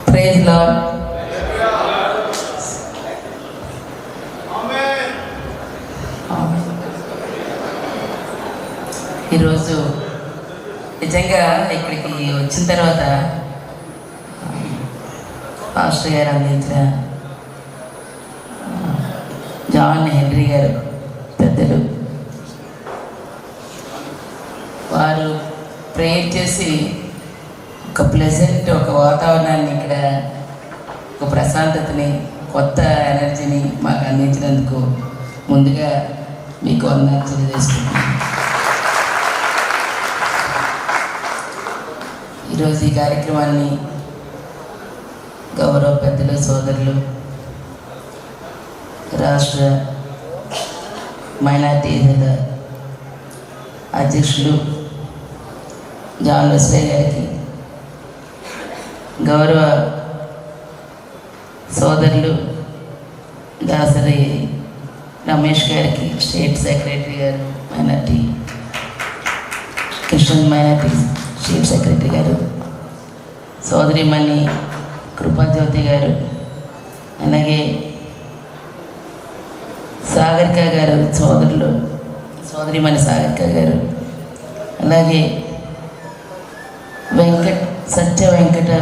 Praise lord ఈరోజు నిజంగా ఇక్కడికి వచ్చిన తర్వాత పాస్టర్ గారు అందించిన జాన్ హెన్రీ గారు పెద్దలు వారు ప్రేయర్ చేసి ఒక ప్లెజెంట్ ఒక వాతావరణాన్ని ఇక్కడ ఒక ప్రశాంతతని కొత్త ఎనర్జీని మాకు అందించినందుకు ముందుగా మీకు వందనాలు తెలియజేసుకుంటున్నాను ఈరోజు ఈ కార్యక్రమాన్ని గౌరవ పెద్దలు సోదరులు రాష్ట్ర మైనార్టీల అధ్యక్షులు జాన్ వెస్లే గారికి గౌరవ సోదరులు దాసరి రమేష్ గారికి స్టేట్ సెక్రటరీ గారు minority Christian minority state secretary గారు సోదరిమణి కృపాజ్యోతి గారు అలాగే సాగరిక గారు సోదరులు సోదరిమణి సాగరిక గారు అలాగే వెంకట్ సత్య వెంకట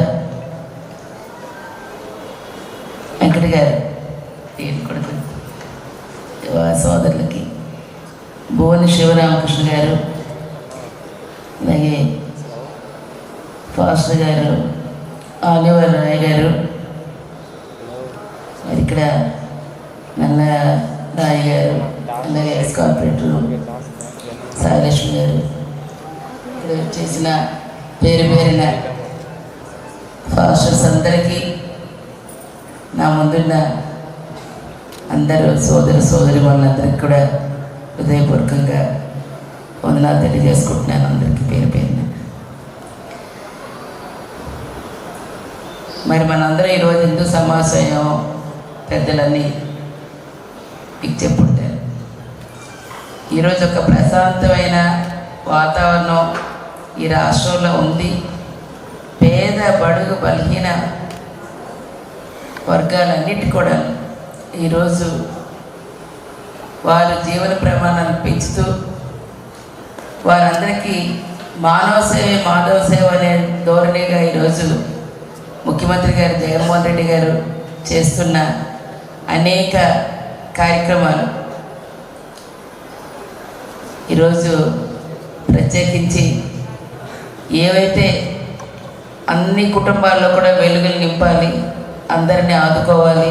వెంకట గారు ఈయన కొడుకు? సోదరులకి. భువన శివరామకృష్ణ గారు అలాగే ఫాస్టర్ గారు ఆలివర్ రాయ్ గారు మరి ఇక్కడ నల్ల రాయ్ గారు అలాగే కార్పొరేటర్ సాయిలక్ష్మి గారు. ఇక్కడ చేసిన పేరు పేరిన ఫాస్టర్స్ అందరికీ నా ముందున్న అందరూ సోదర సోదరి వాళ్ళందరికీ కూడా హృదయపూర్వకంగా వందనాలు తెలియజేసుకుంటున్నాను అందరికీ పేరు పేరున. మరి మనందరం ఈరోజు హిందూ సమాశయం పెద్దలన్నీ మీకు చెప్పుంటారు ఈరోజు ఒక ప్రశాంతమైన వాతావరణం ఈ రాష్ట్రంలో ఉంది. పేద బడుగు బలహీన వర్గాలన్నిటి కూడా ఈరోజు వారు జీవన ప్రమాణాలు పెంచుతూ వారందరికీ మానవ సేవ మాధవ సేవ అనే ధోరణిగా ఈరోజు ముఖ్యమంత్రి గారు జగన్మోహన్ రెడ్డి గారు చేస్తున్న అనేక కార్యక్రమాలు. ఈరోజు ప్రత్యేకించి ఏవైతే అన్ని కుటుంబాల్లో కూడా వెలుగులు నింపాలి అందరినీ ఆదుకోవాలి.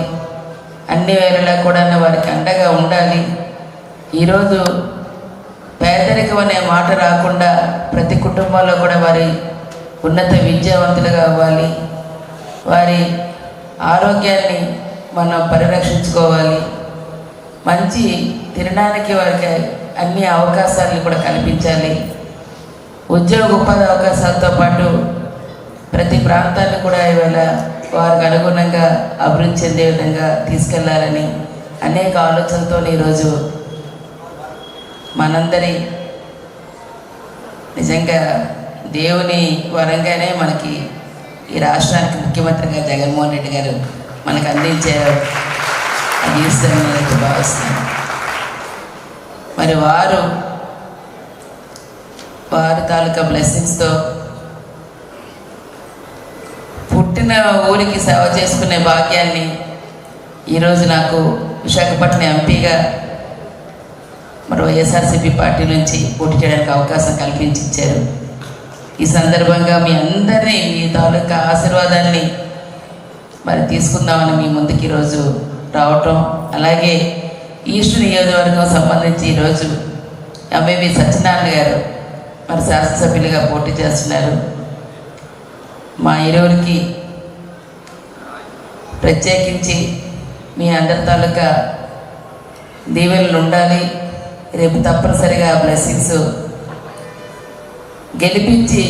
అన్ని వేళలా కూడా వారికి అండగా ఉండాలి. ఈరోజు పేదరికం అనే మాట రాకుండా ప్రతి కుటుంబంలో కూడా వారి ఉన్నత విద్యావంతులుగా అవ్వాలి. వారి ఆరోగ్యాన్ని మనం పరిరక్షించుకోవాలి. మంచి తినడానికి వారికి అన్ని అవకాశాలను కూడా కల్పించాలి. ఉద్యోగ ఉపాధి అవకాశాలతో పాటు ప్రతి ప్రాంతాన్ని కూడా ఇవాళ వారికి అనుగుణంగా అభివృద్ధి చెందే విధంగా తీసుకెళ్ళాలని అనేక ఆలోచనతో ఈరోజు మనందరి నిజంగా దేవుని వరంగానే మనకి ఈ రాష్ట్రానికి ముఖ్యమంత్రిగా జగన్మోహన్ రెడ్డి గారు మనకు అందించారు. అందిస్తారని భావిస్తున్నాను మరి వారు వారి తాలూకా బ్లెస్సింగ్స్తో పుట్టిన ఊరికి సేవ చేసుకునే భాగ్యాన్ని ఈరోజు నాకు విశాఖపట్నం ఎంపీగా మరి వైఎస్ఆర్సీపీ పార్టీ నుంచి పోటీ చేయడానికి అవకాశం కల్పించి ఇచ్చారు ఈ సందర్భంగా మీ అందరినీ మీ తాలూకా ఆశీర్వాదాన్ని మరి తీసుకుందామని మీ ముందుకు ఈరోజు రావటం అలాగే ఈస్ట్ నియోజకవర్గం సంబంధించి ఈరోజు ఎంఏవి సత్యనారాయణ గారు మరి శాసనసభ్యులుగా పోటీ చేస్తున్నారు. మా ఇరువురికి ప్రత్యేకించి మీ అందరి తాలూకా దీవెనలు ఉండాలి రేపు తప్పనిసరిగా బ్లెస్సింగ్స్ గెలిపించి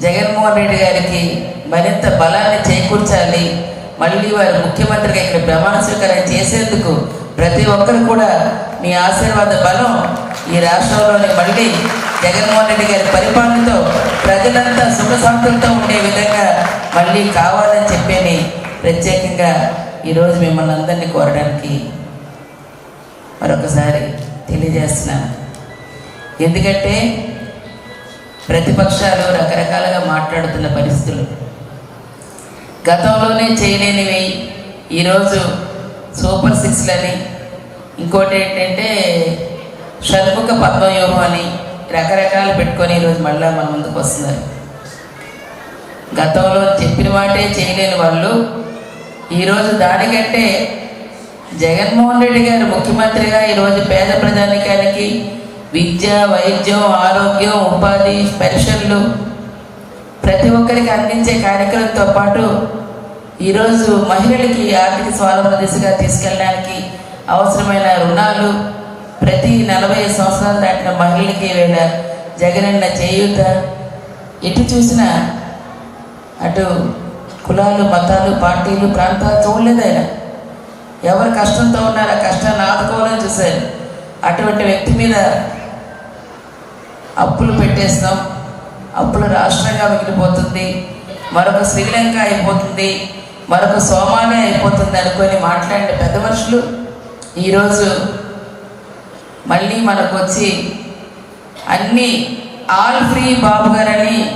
జగన్మోహన్ రెడ్డి గారికి మరింత బలాన్ని చేకూర్చాలి. మళ్ళీ వారు ముఖ్యమంత్రిగా ఇక్కడ ప్రమాణ స్వీకారం చేసేందుకు ప్రతి ఒక్కరు కూడా మీ ఆశీర్వాద బలం ఈ రాష్ట్రంలోని మళ్ళీ జగన్మోహన్ రెడ్డి గారి పరిపాలనతో ప్రజలంతా సుఖ సుఖశాంతులతో ఉండే విధంగా మళ్ళీ కావాలని చెప్పేని ప్రత్యేకంగా ఈరోజు మిమ్మల్ని అందరినీ కోరడానికి మరొకసారి తెలియజేస్తున్నాను. ఎందుకంటే ప్రతిపక్షాలు రకరకాలుగా మాట్లాడుతున్న పరిస్థితులు. గతంలోనే చేయలేనివి ఈరోజు సూపర్ సిక్స్లని ఇంకోటి ఏంటంటే షణ్ముఖ పద్మవ్యూహం అని రకరకాలు పెట్టుకొని ఈరోజు మళ్ళీ మన ముందుకు వస్తున్నారు. గతంలో చెప్పిన మాటే చేయలేని వాళ్ళు ఈరోజు దానికంటే జగన్మోహన్ రెడ్డి గారు ముఖ్యమంత్రిగా ఈరోజు పేద ప్రజానికానికి విద్య వైద్యం ఆరోగ్యం ఉపాధి పెన్షన్లు ప్రతి ఒక్కరికి అందించే కార్యక్రమంతో పాటు ఈరోజు మహిళలకి ఆర్థిక స్వావలంబన దిశగా తీసుకెళ్ళడానికి అవసరమైన రుణాలు ప్రతి నలభై సంవత్సరాలు దాటిన మహిళలకి వేళ జగనన్న చేయూత. ఎటు చూసినా అటు కులాలు మతాలు పార్టీలు ప్రాంతాలు చూడలేదు ఆయన? ఎవరు కష్టంతో ఉన్నారు? ఆ కష్టాన్ని ఆదుకోవాలని చూశారు. అటువంటి వ్యక్తి మీద అప్పులు పెట్టేస్తాం. అప్పుల రాష్ట్రంగా మిగిలిపోతుంది. మరొక శ్రీలంక అయిపోతుంది. మరొక సోమాలియా అయిపోతుంది అనుకొని మాట్లాడిన పెద్ద మనుషులు ఈరోజు మళ్ళీ మనకు వచ్చి అన్నీ ఆల్ ఫ్రీ బాబు గారని